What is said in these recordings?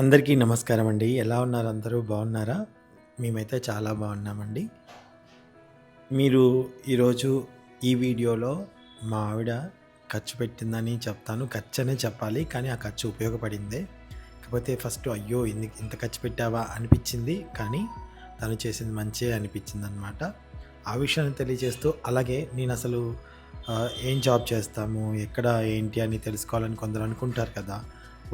అందరికీ నమస్కారం అండి. ఎలా ఉన్నారు అందరూ? బాగున్నారా? మేమైతే చాలా బాగున్నామండి. మీరు ఈరోజు ఈ వీడియోలో మా ఆవిడ ఖర్చు పెట్టిందని చెప్తాను. ఖర్చు అనే చెప్పాలి కానీ ఆ ఖర్చు ఉపయోగపడిందే. కాకపోతే ఫస్ట్ అయ్యో ఇంత ఇంత ఖర్చు పెట్టావా అనిపించింది కానీ తను చేసింది మంచిగా అనిపించింది అనమాట ఆ విషయాన్ని తెలియజేస్తూ అలాగే నేను అసలు ఏం జాబ్ చేస్తాము ఎక్కడ ఏంటి అని తెలుసుకోవాలని కొందరు అనుకుంటారు కదా.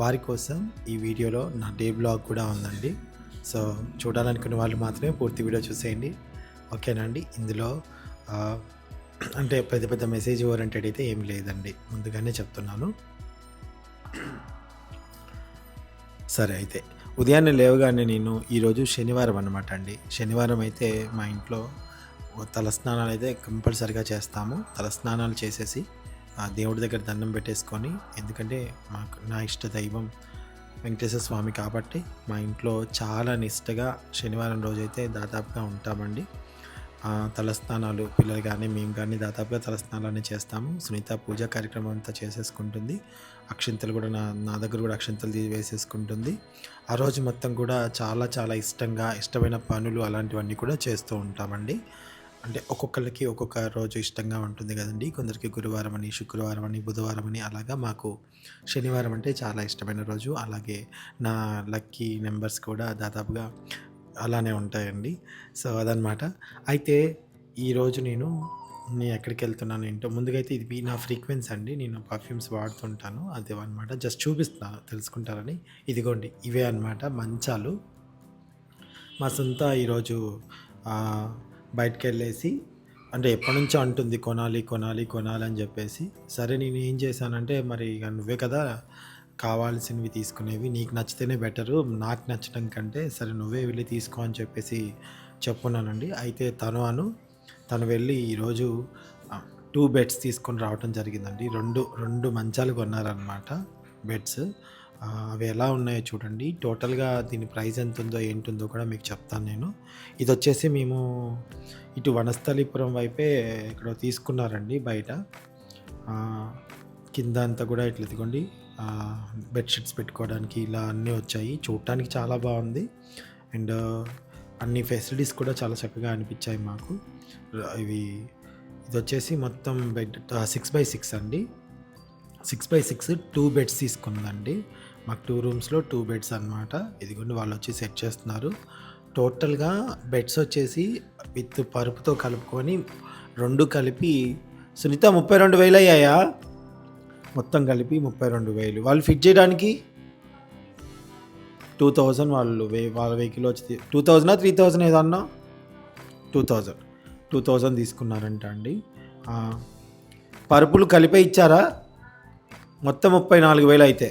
వారి కోసం ఈ వీడియోలో నా డే బ్లాగ్ కూడా ఉందండి. సో చూడాలనుకునే వాళ్ళు మాత్రమే పూర్తి వీడియో చూసేయండి. ఓకేనండి ఇందులో అంటే పెద్ద పెద్ద మెసేజ్ ఓరియంటెడ్ అయితే ఏం లేదండి. ముందుగానే చెప్తున్నాను. సరే అయితే ఉదయాన్నే లేవగానే నేను ఈరోజు శనివారం అనమాట అండి. శనివారం అయితే మా ఇంట్లో తలస్నానాలు అయితే కంపల్సరిగా చేస్తాము. తలస్నానాలు చేసేసి ఆ దేవుడి దగ్గర దండం పెట్టేసుకొని ఎందుకంటే మాకు నా ఇష్ట దైవం వెంకటేశ్వర స్వామి కాబట్టి మా ఇంట్లో చాలా నిష్టగా శనివారం రోజైతే దాదాపుగా ఉంటామండి. తలస్నానాలు పిల్లలు కానీ మేము కానీ దాదాపుగా తలస్నానాలని చేస్తాము. సునీత పూజ కార్యక్రమం అంతా చేసేసుకుంటుంది. అక్షింతలు కూడా నా నా దగ్గర కూడా అక్షింతలు తీ- వేసేసుకుంటుంది. ఆ రోజు మొత్తం కూడా చాలా చాలా ఇష్టంగా ఇష్టమైన పనులు అలాంటివన్నీ కూడా చేస్తూ ఉంటామండి. అంటే ఒక్కొక్కరికి ఒక్కొక్క రోజు ఇష్టంగా ఉంటుంది కదండి. కొందరికి గురువారం అని శుక్రవారం అని బుధవారం అని అలాగా మాకు శనివారం అంటే చాలా ఇష్టమైన రోజు. అలాగే నా లక్కీ నెంబర్స్ కూడా దాదాపుగా అలానే ఉంటాయండి. సో అదనమాట అయితే ఈరోజు నేను నేను ఎక్కడికి వెళ్తున్నాను ఏంటో ముందుగైతే అయితే ఇది నా ఫ్రీక్వెన్సీ అండి. నేను పర్ఫ్యూమ్స్ వాడుతుంటాను. అదే అనమాట జస్ట్ చూపిస్తాను తెలుసుకుంటారని. ఇదిగోండి ఇవే అనమాట మంచాలు. మా సొంత ఈరోజు బయటకు వెళ్ళేసి అంటే ఎప్పటి నుంచో అంటుంది కొనాలి కొనాలి కొనాలి అని చెప్పేసి సరే నేను ఏం చేశానంటే మరి ఇక నువ్వే కదా కావాల్సినవి తీసుకునేవి నీకు నచ్చితేనే బెటరు నాకు నచ్చడం కంటే సరే నువ్వే వెళ్ళి తీసుకో అని చెప్పేసి చెప్పున్నానండి. అయితే తను అను తను వెళ్ళి ఈరోజు టూ బెడ్స్ తీసుకొని రావటం జరిగిందండి. రెండు రెండు మంచాలు కొన్నారనమాట బెడ్స్ అవి ఎలా ఉన్నాయో చూడండి. టోటల్గా దీని ప్రైస్ ఎంత ఉందో ఏంటుందో కూడా మీకు చెప్తాను నేను. ఇది వచ్చేసి మేము ఇటు వనస్థలిపురం వైపే ఇక్కడ తీసుకున్నారండి బయట. కింద అంతా కూడా ఇట్లా ఇదిగోండి. బెడ్షీట్స్ పెట్టుకోవడానికి ఇలా అన్నీ వచ్చాయి. చూడటానికి చాలా బాగుంది. అండ్ అన్ని ఫెసిలిటీస్ కూడా చాలా చక్కగా అనిపించాయి మాకు. ఇవి ఇది వచ్చేసి మొత్తం బెడ్ సిక్స్ బై సిక్స్ అండి. Six by six two beds తీసుకుందండి. మాకు టూ రూమ్స్లో టూ బెడ్స్ అనమాట ఇదిగోండి వాళ్ళు వచ్చి సెట్ చేస్తున్నారు. టోటల్గా బెడ్స్ వచ్చేసి విత్ పరుపుతో కలుపుకొని రెండు కలిపి సునీత ముప్పై రెండు వేలు అయ్యాయా? మొత్తం కలిపి ముప్పై రెండు వేలు. వాళ్ళు ఫిట్ చేయడానికి టూ థౌజండ్ వాళ్ళు వే వాళ్ళ వెహికల్ వచ్చి టూ థౌజండా త్రీ థౌజండ్ ఏదన్నా టూ థౌజండ్ టూ థౌజండ్ తీసుకున్నారంట అండి. పరుపులు కలిపే ఇచ్చారా? మొత్తం ముప్పై నాలుగు వేలు అయితే.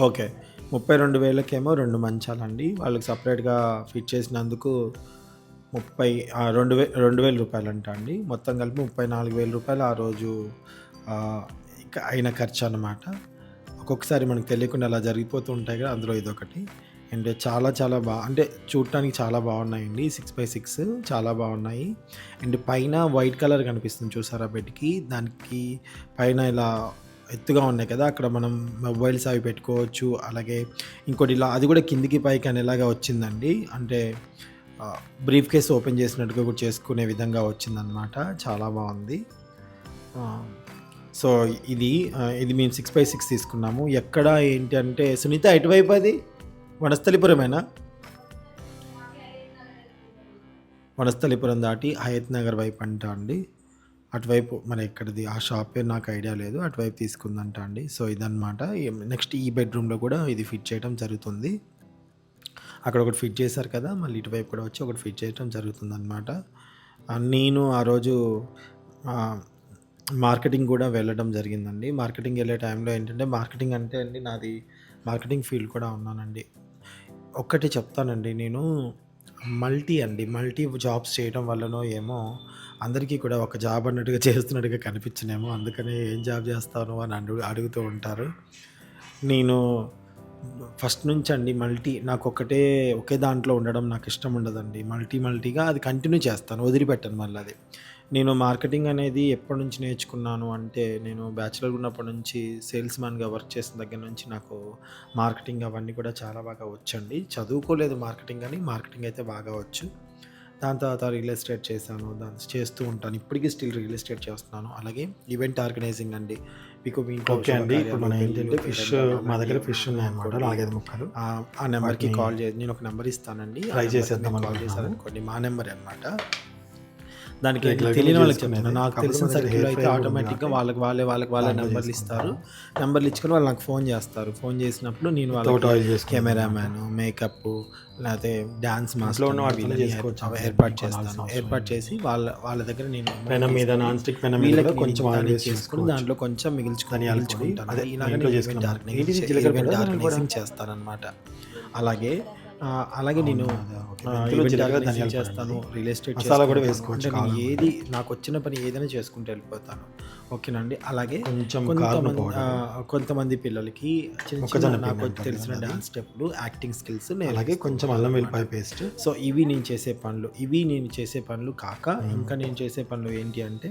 ఓకే. ముప్పై రెండు వేలకేమో రెండు మంచాలండి. వాళ్ళకి సపరేట్గా ఫిట్ చేసినందుకు ముప్పై రెండు వే రెండు వేల రూపాయలు అంట అండి. మొత్తం కలిపి ముప్పై నాలుగు వేల రూపాయలు ఆ రోజు అయిన ఖర్చు అనమాట ఒక్కొక్కసారి మనకు తెలియకుండా అలా జరిగిపోతూ ఉంటాయి కదా అందులో ఇదొకటి అండ్ చాలా చాలా బాగా అంటే చూడటానికి చాలా బాగున్నాయండి. సిక్స్ బై సిక్స్ చాలా బాగున్నాయి. అండ్ పైన వైట్ కలర్ కనిపిస్తుంది చూసారా బెడ్కి దానికి పైన ఇలా ఎత్తుగా ఉన్నాయి కదా అక్కడ మనం మొబైల్స్ అవి పెట్టుకోవచ్చు. అలాగే ఇంకోటి ఇలా అది కూడా కిందికి పైకి అనేలాగా వచ్చిందండి. అంటే బ్రీఫ్ కేస్ ఓపెన్ చేసినట్టుగా కూడా చేసుకునే విధంగా వచ్చిందనమాట చాలా బాగుంది. సో ఇది ఇది మేము సిక్స్ బై సిక్స్ తీసుకున్నాము. ఎక్కడ ఏంటి అంటే సునీత ఎటువైపు అది? వనస్థలిపురమేనా? వనస్థలిపురం దాటి హయత్ నగర్ వైపు అంట అండి. అటువైపు మరి ఎక్కడిది ఆ షాప్ పేరు నాకు ఐడియా లేదు. అటువైపు తీసుకుందంట అండి. సో ఇదనమాట నెక్స్ట్ ఈ బెడ్రూమ్లో కూడా ఇది ఫిట్ చేయడం జరుగుతుంది. అక్కడ ఒకటి ఫిట్ చేశారు కదా మళ్ళీ ఇటువైపు కూడా వచ్చి ఒకటి ఫిట్ చేయడం జరుగుతుంది అనమాట నేను ఆ రోజు మార్కెటింగ్ కూడా వెళ్ళడం జరిగిందండి. మార్కెటింగ్ వెళ్ళే టైంలో ఏంటంటే మార్కెటింగ్ అంటే అండి నాది మార్కెటింగ్ ఫీల్డ్ కూడా ఉన్నానండి. ఒక్కటి చెప్తానండి నేను. మల్టీ అండి. మల్టీ జాబ్స్ చేయడం వల్లనో ఏమో అందరికీ కూడా ఒక జాబ్ అన్నట్టుగా చేస్తున్నట్టుగా కనిపించినేమో. అందుకని ఏం జాబ్ చేస్తాను అని అడుగు అడుగుతూ ఉంటారు. నేను ఫస్ట్ నుంచి అండి మల్టీ నాకు ఒకటే ఒకే దాంట్లో ఉండడం నాకు ఇష్టం ఉండదండి. మల్టీ మల్టీగా అది కంటిన్యూ చేస్తాను. వదిలిపెట్టాను మళ్ళీ అది. నేను మార్కెటింగ్ అనేది ఎప్పటి నుంచి నేర్చుకున్నాను అంటే నేను బ్యాచిలర్ ఉన్నప్పటి నుంచి సేల్స్ మ్యాన్గా వర్క్ చేసిన దగ్గర నుంచి నాకు మార్కెటింగ్ అవన్నీ కూడా చాలా బాగా వచ్చండి. చదువుకోలేదు మార్కెటింగ్ కానీ మార్కెటింగ్ అయితే బాగా వచ్చు. దాని తర్వాత రియల్ ఎస్టేట్ చేశాను దాన్ని చేస్తూ ఉంటాను. ఇప్పటికీ స్టిల్ రియల్ ఎస్టేట్ చేస్తున్నాను. అలాగే ఈవెంట్ ఆర్గనైజింగ్ అండి. మీకు ఓకే అండి. ఇప్పుడు మనం ఏంటంటే ఫిష్ మా దగ్గర ఫిష్ ఉన్నాయన్నమాట. నాలుగైదు ముక్కలు. ఆ ఆ నెంబర్కి కాల్ చేసి నేను ఒక నెంబర్ ఇస్తానండి. ట్రై చేసేద్దాం కాల్. చేశారనుకోండి మా నెంబర్ అన్నమాట. దానికి తెలియని వాళ్ళకి. చెప్తున్నా నాకు తెలిసిన సర్కిల్ అయితే ఆటోమేటిక్గా వాళ్ళకి వాళ్ళే వాళ్ళకి వాళ్ళే నెంబర్లు ఇస్తారు. నెంబర్లు ఇచ్చుకొని వాళ్ళు నాకు ఫోన్ చేస్తారు ఫోన్ చేసినప్పుడు నేను చేసుకుంటాం. కెమెరామ్యాన్ మేకప్ లేకపోతే డాన్స్ ఇంట్లో మాస్టర్ ఉన్న. ఏర్పా- ఏర్పాటు చేస్తాను ఏర్పాటు. చేసి వాళ్ళ వాళ్ళ దగ్గర నేను పెనం మీద నాన్ స్టిక్ పెనం మీద కొంచెం చేసుకుని. దాంట్లో కొంచెం మిగిల్చుకొని మిగిల్చుకుంటాను ఇలాగ organizing పొడా? చేస్తానన్నమాట అలాగే అలాగే నేను చేస్తాను. రియల్ ఎస్టేట్ కూడా. వేసుకోవచ్చు. ఏది నాకు వచ్చిన పని ఏదైనా చేసుకుంటూ వెళ్ళిపోతాను ఓకేనండి అలాగే కొంచెం కొంతమంది పిల్లలకి నాకు తెలిసిన. డాన్స్ స్టెప్లు యాక్టింగ్ స్కిల్స్ అలాగే కొంచెం అల్లం వెల్లిపాయ పేస్ట్ సో ఇవి నేను చేసే పనులు ఇవి నేను చేసే పనులు కాక ఇంకా నేను చేసే పనులు ఏంటి అంటే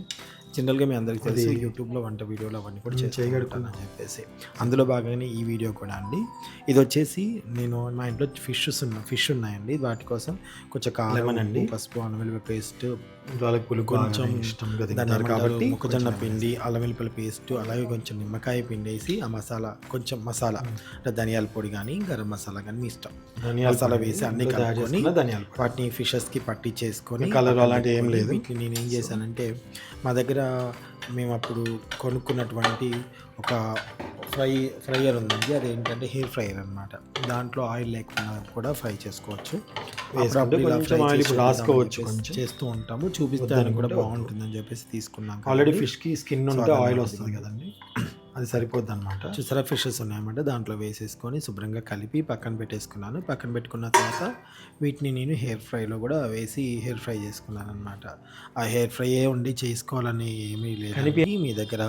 జనరల్గా మీ అందరికీ తెలుసు యూట్యూబ్లో వంట వీడియోలు అవన్నీ కూడా చేస్తూ చేయగలుగుతాను. ఉంటానని చెప్పేసి అందులో భాగంగానే ఈ వీడియో కూడా అండి ఇది వచ్చేసి నేను మా ఇంట్లో ఫిషెస్ ఉన్న ఫిష్ ఉన్నాయండి వాటి కోసం కొంచెం కారం అండి. పసుపు అల్లం వెల్లుల్లి పేస్ట్ వాళ్ళకి పులుగు కొంచెం ఏమంటారు, కాబట్టి మొక్కజొన్న పిండి అల్లం వెల్లుల్లి పేస్ట్ అలాగే కొంచెం నిమ్మకాయ పిండి వేసి ఆ మసాలా కొంచెం మసాలా అంటే ధనియాల పొడి కానీ గరం మసాలా కానీ మీ ఇష్టం ధనియాల మసాలా వేసి అన్ని కలుపుకొని ధనియాల. వాటిని ఫిషెస్కి పట్టి చేసుకొని కలర్ అలాంటివి ఏం లేదు. నేను ఏం చేశానంటే మా దగ్గర మేము అప్పుడు కొనుక్కున్నటువంటి ఒక ఫ్రై ఫ్రైయర్ ఉందండి అది ఏంటంటే హెయిర్ ఫ్రైయర్ అనమాట దాంట్లో ఆయిల్ లేకుండా కూడా ఫ్రై చేసుకోవచ్చు రాసుకోవచ్చు. చేస్తూ ఉంటాము చూపిస్తానికి కూడా బాగుంటుందని చెప్పేసి తీసుకున్నాం ఆల్రెడీ కదండి. ఫిష్కి స్కిన్ ఉంటే ఆయిల్. వస్తుంది కదండి అది సరిపోద్ది అనమాట చూసారా? ఫిషెస్ ఉన్నాయన్నమాట. దాంట్లో వేసేసుకొని శుభ్రంగా కలిపి పక్కన పెట్టేసుకున్నాను. పక్కన పెట్టుకున్న తర్వాత వీటిని నేను హెయిర్ ఫ్రైలో కూడా వేసి హెయిర్ ఫ్రై చేసుకున్నాను అనమాట ఆ హెయిర్ ఫ్రై ఉండి చేసుకోవాలని ఏమీ లేదు. మీ దగ్గర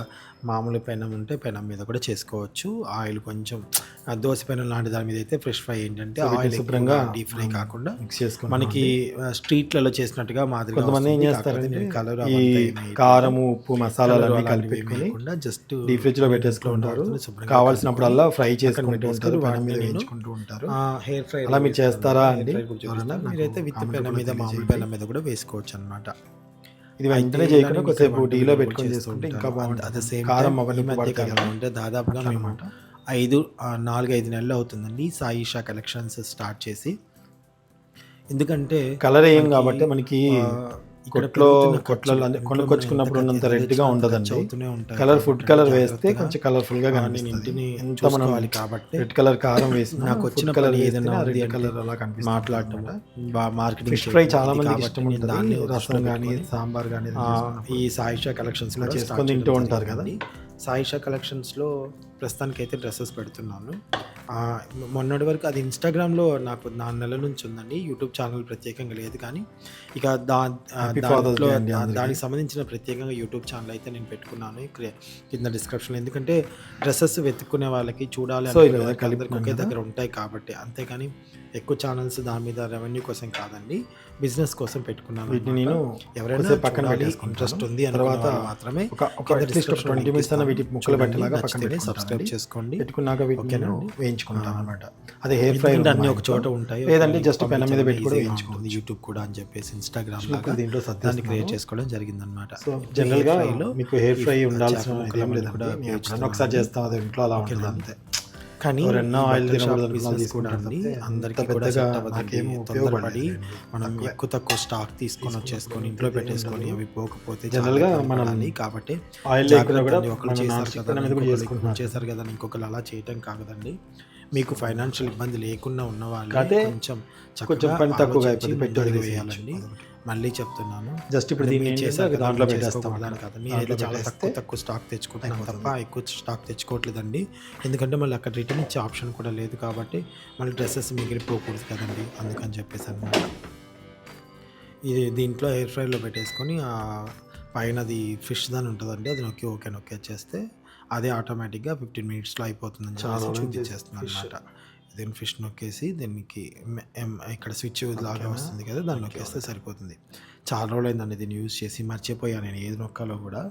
మామూలు పెనం ఉంటే పెనం మీద కూడా చేసుకోవచ్చు. ఆయిల్ కొంచెం దోశ పెనం లాంటి దాని మీద అయితే ఫ్రెష్ ఫ్రై ఏంటంటే ఆయిల్ శుభ్రంగా డీప్ ఫ్రై కాకుండా మిక్స్ చేసుకుని మనకి స్ట్రీట్లలో చేసినట్టుగా మాదిరిగా కొంతమంది ఏం కాకపోతే కలర్ కారము ఉప్పు మసాలాలు కలిపి జస్ట్ డీప్ ఫ్రిడ్జ్ శుభ్రంగా కావాల్సినప్పుడల్లా ఫ్రై చేసుకుంటూ ఉంటారు. పెనం మీద వేయించుకుంటూ ఉంటారు. హెయిర్ ఫ్రై అలా మీరు చేస్తారా అండి? మీరైతే విత్ comment పెనం కూడా మీద మామూలు తెలియజేయండి. పెనం మీద కూడా వేసుకోవచ్చు అనమాట ఇది వెంటనే చేయకుండా కొద్దిసేపు టీలో పెట్టుకొని చేసుకుంటే ఇంకా బాగుంటుంది. సేమ్ కారం అవన్నీ మధ్య కదా అంటే దాదాపుగా మేము. ఐదు నాలుగు ఐదు నెలలు అవుతుందండి సాయిషా కలెక్షన్స్ స్టార్ట్ చేసి. ఎందుకంటే కలర్ ఏం కాబట్టి మనకి కొట్లో కొట్లలో కొనుక్కొచ్చుకున్నప్పుడు ఉన్నంత ఎంత రెడ్గా ఖర్చు ఉండదండి కలర్ ఫుడ్ కలర్ వేస్తే కొంచెం కలర్ఫుల్గా కనిపిస్తుంది. ఎంత మనం కాబట్టి రెడ్ కలర్ కారం వేసి నాకు వచ్చిన కలర్ ఏదైనా రెడ్ కలర్ అలా కనిపిస్తుంది. మాట్లాడటం. మార్కెటింగ్ ఫిష్ ఫ్రై చాలా మందికి ఇష్టం ఉంటుంది. రసం కానీ సాంబార్ కానీ ఈ సాయిషా కలెక్షన్స్ కూడా చేసుకొని తింటూ ఉంటారు కదా. సాయిషా కలెక్షన్స్లో ప్రస్తుతానికైతే డ్రెస్సెస్ పెడుతున్నాను. మొన్నటి వరకు అది ఇన్స్టాగ్రామ్లో నాకు నాలుగు నెలల నుంచి ఉందండి యూట్యూబ్ ఛానల్ ప్రత్యేకంగా లేదు కానీ ఇక దా దాంట్లో. దానికి సంబంధించిన ప్రత్యేకంగా యూట్యూబ్ ఛానల్ అయితే నేను పెట్టుకున్నాను కింద డిస్క్రిప్షన్లో ఎందుకంటే డ్రెస్సెస్ వెతుక్కునే వాళ్ళకి చూడాలి అందరికీ ఒకే. దగ్గర ఉంటాయి కాబట్టి అంతేకాని ఎక్కువ ఛానల్స్ దాని మీద రెవెన్యూ కోసం కాదండి బిజినెస్ కోసం పెట్టుకున్నాను వీటిని. నేను ఎవరైనా పక్కన. ఇంట్రెస్ట్ ఉంది తర్వాత మాత్రమే ఒక అట్లీస్ట్ ట్వంటీ మినిట్స్ అన్న. వీటి ముక్కలు పెట్టేలాగా పక్కన. సబ్స్క్రైబ్ చేసుకోండి పెట్టుకున్నాక వీటిని నేను. వేయించుకుంటాను అనమాట అదే హెయిర్ ఫ్రై అన్ని ఒక చోట ఉంటాయి లేదంటే just పెనం మీద పెట్టి కూడా. ఉంటుంది. యూట్యూబ్ కూడా అని చెప్పేసి ఇన్స్టాగ్రామ్ దీంట్లో సర్దేస్తున్నాను. క్రియేట్ చేసుకోవడం జరిగింది అనమాట సో జనరల్గా మీకు హెయిర్ ఫ్రై ఉండాల్సిన కూడా ఒకసారి చేస్తాం అది ఇంట్లో అలా ఉంటుంది అంతే కానీ ఆయిల్ బిజినెస్ కూడా అండి, తప్పితే అందరికీ కూడా సెట్ అవ్వదండి. తొందరపడి. మనం. ఎక్కువ తక్కువ స్టాక్ తీసుకొని వచ్చేసుకొని ఇంట్లో పెట్టేసుకొని అవి పోకపోతే General గా మనం మనం కాబట్టి ఆయిల్. ఒకరు చేశారు కదా. చేశారు కదా ఇంకొకరు అలా చేయటం కాకదండి మీకు ఫైనాన్షియల్ ఇబ్బంది లేకుండా ఉన్న వాళ్ళు కొంచెం కొంచెం పని తక్కువగా పెట్టుబడి వేయాలండి. మళ్ళీ చెప్తున్నాను. జస్ట్ ఇప్పుడు దీన్ని మీరు కదా, దాంట్లో మీరు పెట్టేస్తాం. కదా మీరైతే దాంట్లో చాలా తక్కువ తక్కువ స్టాక్ తెచ్చుకుంటున్నాం అయిపోతుంది. తప్ప ఎక్కువ స్టాక్ తెచ్చుకోవట్లేదండి. ఎందుకంటే మళ్ళీ అక్కడ రిటర్న్ ఇచ్చే ఆప్షన్ కూడా లేదు కాబట్టి మళ్ళీ డ్రెస్సెస్ మిగిలిపోకూడదు కదండి. అందుకని చెప్పేసి అనమాట ఇది దీంట్లో ఎయిర్ ఫ్రైలో పెట్టేసుకొని పైనది ఫిష్ దాని ఉంటుందండి. అది నొక్కి ఓకే నొక్కి వచ్చేస్తే అదే ఆటోమేటిక్గా ఫిఫ్టీన్ మినిట్స్లో అయిపోతుందని చాలా చూపించేస్తుంది. అనమాట దీని ఫిష్ నొక్కేసి దీనికి ఇక్కడ స్విచ్ లాగా వస్తుంది కదా దాన్ని నొక్కేస్తే సరిపోతుంది. చాలా రోజులైందండి దీన్ని యూజ్ చేసి మర్చిపోయాను నేను ఏది నొక్కాలో కూడా.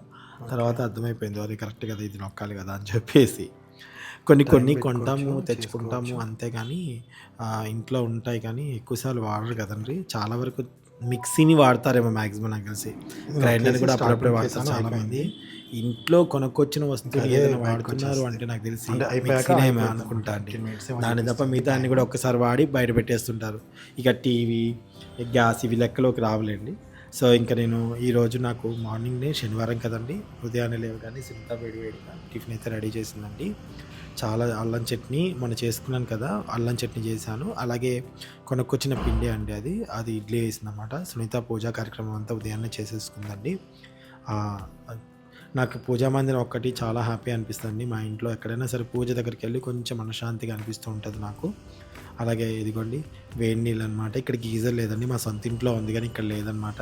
తర్వాత అర్థమైపోయింది అది కరెక్ట్ కదా ఇది నొక్కాలి కదా అని చెప్పేసి. కొన్ని కొన్ని కొంటాము తెచ్చుకుంటాము అంతే కానీ ఇంట్లో ఉంటాయి కానీ ఎక్కువసార్లు వాడరు కదండి చాలా వరకు మిక్సీని వాడతారేమో మ్యాక్సిమం నాకు తెలిసి గ్రైండర్ కూడా అప్పుడప్పుడే వాడతారు చాలా మంది. ఇంట్లో కొనుక్కొచ్చిన వస్తువులు ఏదైనా వాడుతున్నారు అంటే నాకు తెలిసి మిక్సీనే. అనుకుంటా అండి. 15 minutes ఏమో దాని తప్ప మిగతా అన్ని కూడా ఒక్కసారి వాడి బయట పెట్టేస్తుంటారు. ఇక టీవీ గ్యాస్ ఇవి లెక్కలోకి రావులేండి. సో ఇంకా నేను ఈరోజు నాకు మార్నింగ్నే శనివారం కదండి. ఉదయాన్నే లేవగానే సింత వేడి వేడిగా టిఫిన్ అయితే రెడీ చేసిందండి. చాలా అల్లం చట్నీ మొన్న చేసుకున్నాను కదా అల్లం చట్నీ చేశాను. అలాగే కొనుక్కొచ్చిన పిండి అండి అది. అది ఇడ్లీ వేసిందన్నమాట. సునీత పూజా కార్యక్రమం అంతా ఉదయాన్నే చేసేసుకుందండి. నాకు పూజా మందిరం ఒక్కటి చాలా హ్యాపీ అనిపిస్తుంది. మా ఇంట్లో ఎక్కడైనా సరే పూజ దగ్గరికి వెళ్ళి కొంచెం మనశ్శాంతిగా అనిపిస్తూ ఉంటుంది నాకు. అలాగే ఇదిగోండి వేడి నీళ్ళు అనమాట ఇక్కడ గీజర్ లేదండి మా సొంత ఇంట్లో ఉంది కానీ ఇక్కడ లేదనమాట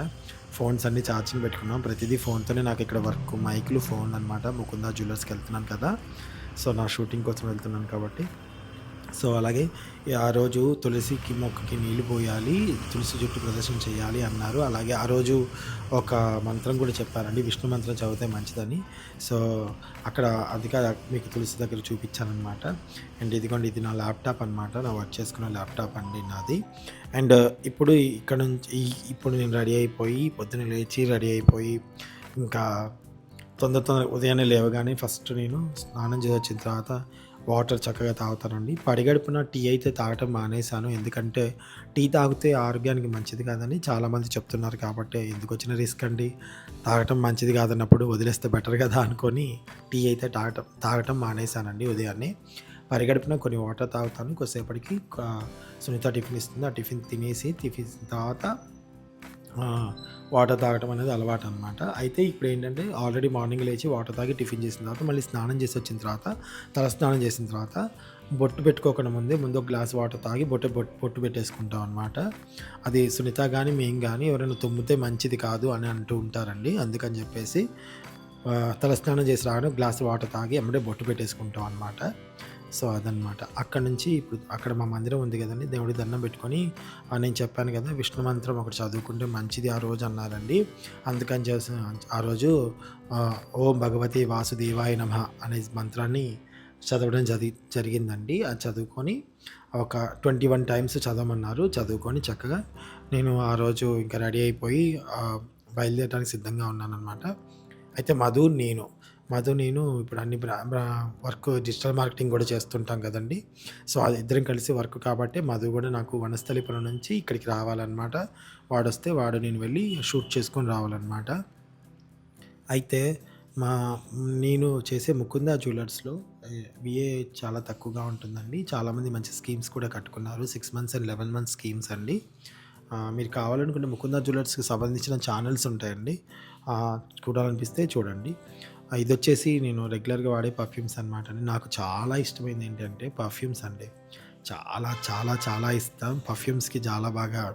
ఫోన్స్ అన్ని ఛార్జింగ్ పెట్టుకున్నాం. ప్రతిదీ ఫోన్తోనే నాకు ఇక్కడ వర్క్ మైక్లు ఫోన్ అనమాట ముకుందా జ్యువెలర్స్కి వెళ్తున్నాను కదా. సో నా షూటింగ్ కోసం వెళ్తున్నాను కాబట్టి. సో అలాగే ఆ రోజు తులసికి మొక్కకి నీళ్ళు పోయాలి తులసి జుట్టు ప్రదర్శన చేయాలి అన్నారు. అలాగే ఆ రోజు ఒక మంత్రం కూడా చెప్పారండి. విష్ణు మంత్రం చదివితే మంచిదని. సో అక్కడ అది మీకు తులసి దగ్గర చూపించానమాట అండ్ ఇదిగోండి ఇది నా ల్యాప్టాప్ అనమాట నా వర్క్ చేసుకున్న ల్యాప్టాప్ అండి నాది. అండ్ ఇప్పుడు ఇక్కడ నుంచి ఈ- ఇప్పుడు నేను రెడీ అయిపోయి పొద్దున లేచి రెడీ అయిపోయి ఇంకా తొందర తొందర ఉదయాన్నే లేవగానే ఫస్ట్ నేను స్నానం చేసి వచ్చిన తర్వాత వాటర్ చక్కగా తాగుతానండి. పడిగడుపున టీ అయితే తాగటం మానేశాను. ఎందుకంటే టీ తాగితే ఆరోగ్యానికి మంచిది కాదని చాలామంది చెప్తున్నారు కాబట్టి ఎందుకు వచ్చిన రిస్క్ అండి? తాగటం మంచిది కాదన్నప్పుడు వదిలేస్తే బెటర్ కదా అనుకొని టీ అయితే తాగటం తాగటం మానేశానండి ఉదయాన్నే. పరిగడుపున కొన్ని వాటర్ తాగుతాను. కొద్దిసేపటికి సునీత టిఫిన్ ఇస్తుంది. ఆ టిఫిన్ తినేసి టిఫిన్ తర్వాత వాటర్ తాగటం అనేది అలవాటు అనమాట అయితే ఇప్పుడు ఏంటంటే ఆల్రెడీ మార్నింగ్ లేచి వాటర్ తాగి టిఫిన్ చేసిన తర్వాత మళ్ళీ స్నానం చేసి వచ్చిన తర్వాత తల స్నానం చేసిన తర్వాత బొట్టు పెట్టుకోకుండా ముందే ముందు ఒక గ్లాస్ వాటర్ తాగి బొట్టు బొట్టు బొట్టు పెట్టేసుకుంటాం అనమాట అది సునీత కానీ మేము కానీ ఎవరైనా తుమ్మితే మంచిది కాదు అని అంటూ ఉంటారండి. అందుకని చెప్పేసి తలస్నానం తల స్నానం చేసి రాగానే గ్లాస్ వాటర్ తాగి ఎమ్మడే బొట్టు పెట్టేసుకుంటాం అనమాట సో అదనమాట అక్కడ నుంచి ఇప్పుడు అక్కడ మా మందిరం ఉంది కదండి దేవుడి దండం పెట్టుకొని నేను చెప్పాను కదా విష్ణు మంత్రం ఒకటి చదువుకుంటే మంచిది ఆ రోజు అన్నారండి. అందుకని చేసి ఆ రోజు ఓం భగవతి వాసుదేవాయ నమ అనే మంత్రాన్ని చదవడం జరి జరిగిందండి. అది చదువుకొని ఒక ట్వంటీ వన్ టైమ్స్ చదవమన్నారు. చదువుకొని చక్కగా నేను ఆ రోజు ఇంకా రెడీ అయిపోయి బయలుదేరడానికి సిద్ధంగా ఉన్నానన్నమాట. అయితే మధు నేను. మధు నేను ఇప్పుడు అన్ని బ్రా బ్రా వర్క్ డిజిటల్ మార్కెటింగ్ కూడా చేస్తుంటాం కదండి. సో అది ఇద్దరం కలిసి వర్క్ కాబట్టి మధు కూడా నాకు వనస్థలిపురం నుంచి ఇక్కడికి రావాలన్నమాట. వాడు వస్తే వాడు నేను వెళ్ళి షూట్ చేసుకొని రావాలన్నమాట. అయితే మా నేను చేసే ముకుందా జ్యువెలర్స్లో విఏ చాలా తక్కువగా ఉంటుందండి. చాలామంది మంచి స్కీమ్స్ కూడా కట్టుకున్నారు. Six months and eleven months schemes అండి. మీరు కావాలనుకుంటే ముకుందా జ్యువెలర్స్కి సంబంధించిన ఛానల్స్ ఉంటాయండి. చూడాలనిపిస్తే చూడండి. ఇది వచ్చేసి నేను రెగ్యులర్గా వాడే పర్ఫ్యూమ్స్ అనమాట అండి. నాకు చాలా ఇష్టమైంది ఏంటంటే పర్ఫ్యూమ్స్ అండి. చాలా చాలా చాలా ఇష్టం. పర్ఫ్యూమ్స్కి చాలా బాగా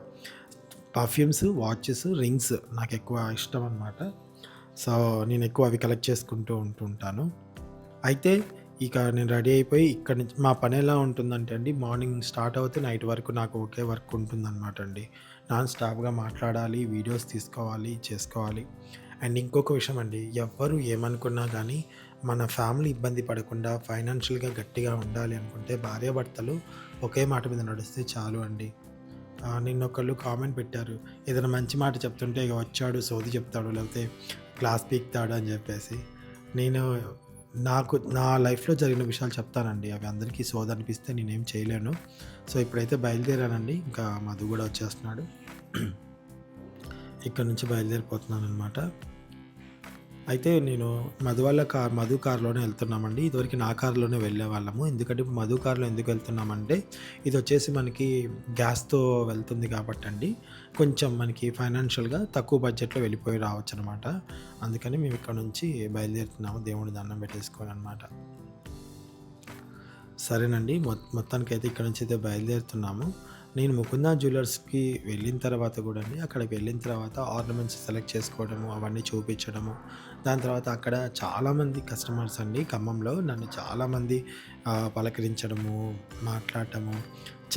పర్ఫ్యూమ్స్ వాచెస్ రింగ్స్ నాకు ఎక్కువ ఇష్టం అనమాట సో నేను ఎక్కువ అవి కలెక్ట్ చేసుకుంటూ ఉంటుంటాను. అయితే ఇక నేను రెడీ అయిపోయి ఇక్కడ నుంచి మా పని ఎలా ఉంటుందంటే అండి మార్నింగ్ స్టార్ట్ అవుతే నైట్ వరకు నాకు ఒకే వర్క్ ఉంటుందన్నమాట అండి. నాన్ స్టాప్గా మాట్లాడాలి వీడియోస్ తీసుకోవాలి చేసుకోవాలి. అండ్ ఇంకొక విషయం అండి ఎవ్వరు ఏమనుకున్నా కానీ మన ఫ్యామిలీ ఇబ్బంది పడకుండా ఫైనాన్షియల్గా గట్టిగా ఉండాలి అనుకుంటే భార్యాభర్తలు ఒకే మాట మీద నడిస్తే చాలు అండి. నిన్న ఒకళ్ళు కామెంట్ పెట్టారు ఏదైనా మంచి మాట చెప్తుంటే ఇక వచ్చాడు సోది చెప్తాడు లేకపోతే క్లాస్ పీక్తాడు అని చెప్పేసి. నేను నాకు నా లైఫ్లో జరిగిన విషయాలు చెప్తానండి అవి అందరికీ సోద అనిపిస్తే నేనేం చేయలేను. సో ఇప్పుడైతే బయలుదేరానండి ఇంకా మధు కూడా వచ్చేస్తున్నాడు. ఇక్కడ నుంచి బయలుదేరిపోతున్నాను అనమాట అయితే నేను మధు వాళ్ళ కార్ మధు కార్లోనే వెళ్తున్నామండి. ఇదివరకు నా కార్లోనే వెళ్ళే వాళ్ళము. ఎందుకంటే ఇప్పుడు మధు కార్లో ఎందుకు వెళ్తున్నామంటే ఇది వచ్చేసి మనకి గ్యాస్తో వెళ్తుంది కాబట్టి అండి కొంచెం మనకి ఫైనాన్షియల్గా తక్కువ బడ్జెట్లో వెళ్ళిపోయి రావచ్చు అనమాట అందుకని మేము ఇక్కడ నుంచి బయలుదేరుతున్నాము. దేవుడి దండం పెట్టేసుకొని అనమాట సరేనండి. మొత్తానికైతే ఇక్కడ నుంచి అయితే బయలుదేరుతున్నాము. నేను ముకుందా జ్యువెలర్స్కి వెళ్ళిన తర్వాత కూడా అండి అక్కడికి వెళ్ళిన తర్వాత ఆర్నమెంట్స్ సెలెక్ట్ చేసుకోవడము అవన్నీ చూపించడము. దాని తర్వాత అక్కడ చాలామంది కస్టమర్స్ అండి ఖమ్మంలో. నన్ను చాలామంది పలకరించడము మాట్లాడటము.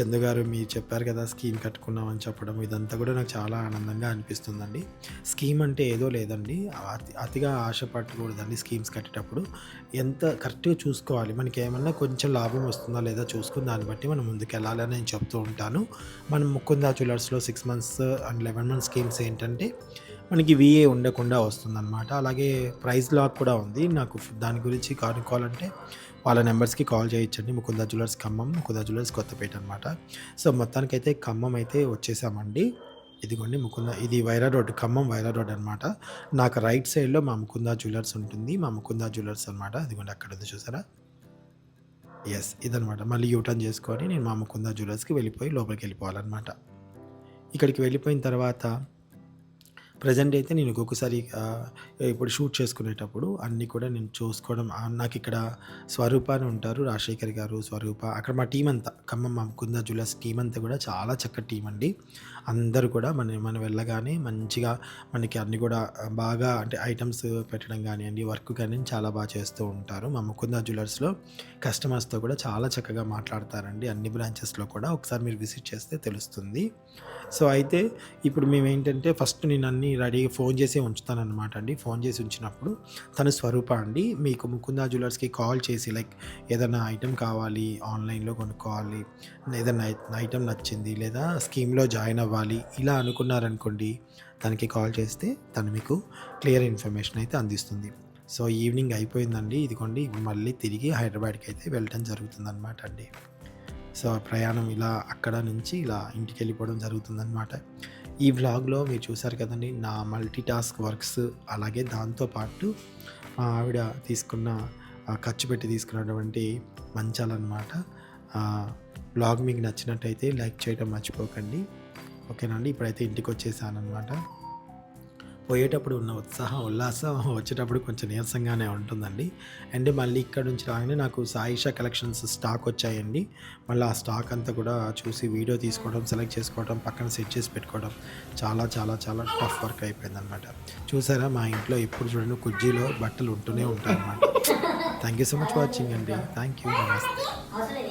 చందు గారు మీరు చెప్పారు కదా స్కీమ్ కట్టుకున్నామని చెప్పడం ఇదంతా కూడా నాకు చాలా ఆనందంగా అనిపిస్తుందండి. స్కీమ్ అంటే ఏదో లేదండి. అతి అతిగా ఆశపడకూడదండి స్కీమ్స్ కట్టేటప్పుడు. ఎంత కరెక్ట్గా చూసుకోవాలి? మనకి ఏమన్నా కొంచెం లాభం వస్తుందా లేదా చూసుకుని దాన్ని బట్టి మనం ముందుకు వెళ్ళాలని నేను చెప్తూ ఉంటాను. మనం Mukunda జ్యువెలర్స్లో six months and eleven months schemes ఏంటంటే మనకి విఏ ఉండకుండా వస్తుందన్నమాట. అలాగే ప్రైస్ లాక్ కూడా ఉంది. నాకు దాని గురించి కనుక్కోవాలంటే వాళ్ళ నెంబర్స్కి కాల్ చేయించండి. ముకుంద జ్యువెలర్స్ ఖమ్మం ముకుంద జ్యువెలర్స్ కొత్తపేట అనమాట సో మొత్తానికైతే ఖమ్మం అయితే వచ్చేసామండి. ఇదిగోండి ముకుంద ఇది వైరా రోడ్ ఖమ్మం వైరా రోడ్ అనమాట నాకు రైట్ సైడ్లో మా ముకుంద జ్యువెలర్స్ ఉంటుంది. మా ముకుంద జ్యువెలర్స్ అనమాట ఇదిగోండి అక్కడ ఉంది చూసారా? ఎస్ ఇదనమాట మళ్ళీ యూటర్న్ చేసుకొని నేను మా ముకుందా జ్యువెలర్స్కి వెళ్ళిపోయి లోపలికి వెళ్ళిపోవాలన్నమాట. ఇక్కడికి వెళ్ళిపోయిన తర్వాత ప్రజెంట్ అయితే నేను ఒక్కొక్కసారి ఇప్పుడు షూట్ చేసుకునేటప్పుడు అన్నీ కూడా నేను చూసుకోవడం నాకు ఇక్కడ స్వరూప అని ఉంటారు రాజశేఖర్ గారు స్వరూప. అక్కడ మా టీం అంతా ఖమ్మం మా కుందా జ్యువెలర్స్ టీం అంతా కూడా చాలా చక్కటి టీం అండి అందరూ కూడా మన మనం వెళ్ళగానే మంచిగా మనకి అన్నీ కూడా బాగా అంటే ఐటమ్స్ పెట్టడం కానివ్వండి వర్క్ కానీ చాలా బాగా చేస్తూ ఉంటారు. మా ముకుంద జ్యువెలర్స్లో కస్టమర్స్తో కూడా చాలా చక్కగా మాట్లాడతారండి. అన్ని బ్రాంచెస్లో కూడా ఒకసారి మీరు విజిట్ చేస్తే తెలుస్తుంది. సో అయితే ఇప్పుడు మేము ఏంటంటే ఫస్ట్ నేను అన్ని రెడీగా ఫోన్ చేసి ఉంచుతాను అనమాట అండి. ఫోన్ చేసి ఉంచినప్పుడు తను స్వరూప అండి. మీకు ముకుందా జ్యువెలర్స్కి కాల్ చేసి లైక్ ఏదైనా ఐటెం కావాలి ఆన్లైన్లో కొనుక్కోవాలి ఏదైనా ఐటెం నచ్చింది లేదా స్కీమ్లో జాయిన్ అవ్వాలి ఇలా అనుకున్నారనుకోండి తనకి కాల్ చేస్తే తను మీకు క్లియర్ ఇన్ఫర్మేషన్ అయితే అందిస్తుంది. సో ఈవినింగ్ అయిపోయిందండి. ఇదిగోండి మళ్ళీ తిరిగి హైదరాబాద్కి అయితే వెళ్ళటం జరుగుతుంది అనమాట అండి. సో ప్రయాణం ఇలా అక్కడ నుంచి ఇలా ఇంటికి వెళ్ళిపోవడం జరుగుతుందన్నమాట. ఈ వ్లాగ్లో మీరు చూసారు కదండి నా మల్టీ టాస్క్ వర్క్స్ అలాగే దాంతోపాటు మా ఆవిడ తీసుకున్న ఆ, ఖర్చు పెట్టి తీసుకున్నటువంటి మంచాలన్నమాట. బ్లాగ్ మీకు నచ్చినట్టయితే లైక్ చేయడం మర్చిపోకండి. ఓకేనండి ఇప్పుడైతే ఇంటికి వచ్చేసాను అనమాట పోయేటప్పుడు ఉన్న ఉత్సాహం ఉల్లాసం వచ్చేటప్పుడు కొంచెం నీరసంగానే ఉంటుందండి. అండ్ మళ్ళీ ఇక్కడ నుంచి రాగానే నాకు సాయిషా కలెక్షన్స్ స్టాక్ వచ్చాయండి. మళ్ళీ ఆ స్టాక్ అంతా కూడా చూసి వీడియో తీసుకోవడం సెలెక్ట్ చేసుకోవడం పక్కన సెట్ చేసి పెట్టుకోవడం చాలా చాలా చాలా టఫ్ వర్క్ అయిపోయింది అనమాట చూసారా మా ఇంట్లో ఎప్పుడు చూడండి కుజ్జీలో బట్టలు ఉంటూనే ఉంటాయి అనమాట thank you so much watching అండి. థ్యాంక్ యూ నమస్తే